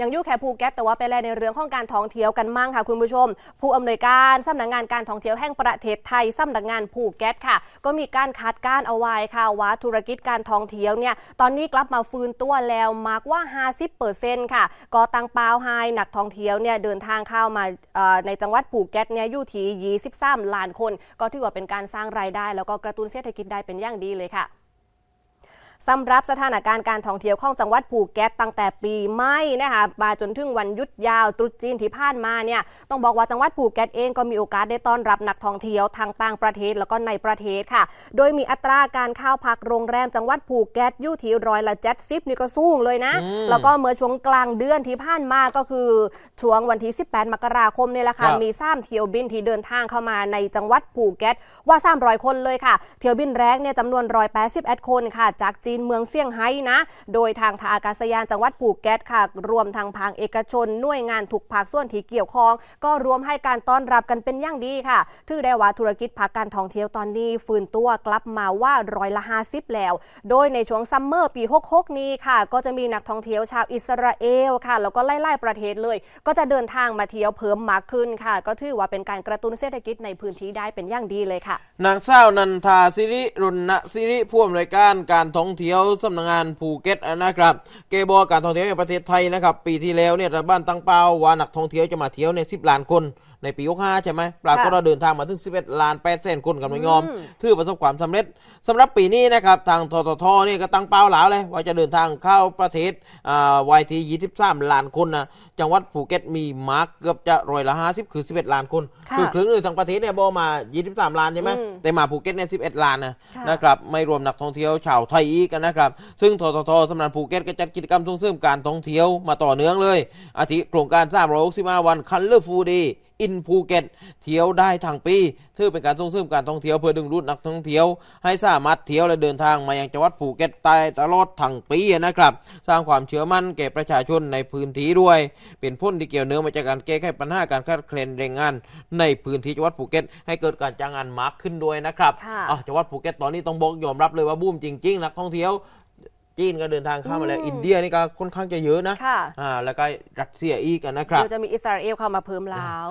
ยังยู่แค่ภูเก็ตแต่ว่าไปแลในเรื่องของการท่องเที่ยวกันมั่งค่ะคุณผู้ชม ผู้อำนวยการสำนักงานการท่องเที่ยวแห่งประเทศไทยสำนักงานภูเก็ตค่ะ ก็มีการคาดการเอาไว้ค่ะว่าธุรกิจการท่องเที่ยวเนี่ยตอนนี้กลับมาฟื้นตัวแล้วมากว่า 50%ค่ะก็ตั้งเป้าให้นักท่องเที่ยวเนี่ยเดินทางเข้ามาในจังหวัดภูเก็ตเนี่ยอยู่ที่ 23 ล้านคน ก็ถือว่าเป็นการสร้างรายได้ แล้วก็กระตุ้นเศรษฐกิจได้เป็นอย่างดีเลยค่ะ สำหรับสถานการณ์การท่องเที่ยวของจังหวัดภูเก็ตตั้งแต่ปีใหม่นะคะมาจนถึงวันหยุดยาวตรุษจีนที่ผ่านมาเนี่ยต้องบอกว่าจังหวัดภูเก็ตเองก็มีโอกาสได้ต้อนรับนักท่องเที่ยวทางต่างประเทศแล้วก็ในประเทศค่ะ โดยมีอัตราการเข้าพักโรงแรมจังหวัดภูเก็ตอยู่ที่ร้อยละเจ็ดสิบนี่ก็สูงเลยนะอืมแล้วก็เมื่อช่วงกลางเดือนที่ผ่านมาก็คือช่วงวันที่ 18 มกราคมนี่แหละค่ะครับมีสามเที่ยวบินที่เดินทางเข้ามาในจังหวัดภูเก็ตว่า300 คนเลยค่ะ เที่ยวบินแรกเนี่ยจำนวน181คนค่ะจากจีนเมืองเซี่ยงไฮ้นะ โดยทางท่าอากาศยานจังหวัดภูเก็ตค่ะ รวมทางภาคเอกชนหน่วยงานทุกภาคส่วนที่เกี่ยวข้อง ก็รวมให้การต้อนรับกันเป็นอย่างดีค่ะ ถือได้ว่าธุรกิจภาคการท่องเที่ยวตอนนี้ ฟื้นตัวกลับมาว่าร้อยละ50 แล้ว โดยในช่วงซัมเมอร์ปี 66 นี้ค่ะ ก็จะมีนักท่องเที่ยวชาวอิสราเอลค่ะ แล้วก็ไล่ๆประเทศเลย ก็จะเดินทางมาเที่ยวเพิ่มมากขึ้นค่ะ ก็ถือว่าเป็นการกระตุ้นเศรษฐกิจในพื้นที่ได้เป็นอย่างดีเลยค่ะ นางสาวนันทาสิริรุณสิริผู้อำนวยการการท่องเที่ยวสำนักงานภูเก็ตนะครับเกบอกการท่องเที่ยวแห่งประเทศไทยนะครับปีที่แล้วเนี่ยรัฐบาลตั้งเป้าว่านักท่องเที่ยวจะมาเที่ยวใน10ล้านคน ในปี65ใช่ไหมปรากฏว่าเดินทางมาถึง 11 ล้าน8แสนคนกันไม่ยอมอืมถือประสบความสำเร็จสำหรับปีนี้นะครับ ทางทททนี่ก็ตั้งเป้าหลาวเลย ว่าจะเดินทางเข้าประเทศอ่าวัยที่23 ล้านคนนะจังหวัดภูเก็ตมีมาร์กเกือบจะร้อยละ50 คือ 11 ล้านคนค่ะอครึ่งหนึงทั้งประเทศเนี่ยบอมา 23 ล้านใช่ไหมอืมแต่มาภูเก็ตเนี่ย11 ล้านนะค่ะนะครับไม่รวมนักท่องเที่ยวชาวไทยอีกนะครับ ซึ่งทททสำนักงานภูเก็ตก็จัดกิจกรรมส่งเสริมการท่องเที่ยวมาต่อเนื่องเลย อาทิโครงการ365วันคันเลอร์ฟูดี อินภูเก็ตเที่ยวได้ทางปีถือเป็นการส่งเสริมการท่องเที่ยวเพื่อดึงดูดนักท่องเที่ยว ให้สามารถเที่ยวและเดินทางมายังจังหวัดภูเก็ตได้ตลอดทั้งปีนะครับ สร้างความเชื่อมั่นแก่ประชาชนในพื้นที่ด้วย เป็นพ้นที่เกี่ยวเนื่องมาจากการแก้ไขปัญหาการขาดแคลนแรงงาน ในพื้นที่จังหวัดภูเก็ตให้เกิดการจ้างงานมากขึ้นด้วยนะครับค่ะอะจังหวัดภูเก็ตตอนนี้ต้องบอกยอมรับเลยว่าบูมจริงๆนักท่องเที่ยวจีนก็เดินทางเข้ามาแล้วอืมอินเดียนี่ก็ค่อนข้างจะเยอะนะค่ะอ่า แล้วก็รัสเซียอีกอะนะครับเดี๋ยวจะมีอิสราเอลเข้ามาเพิ่มแล้ว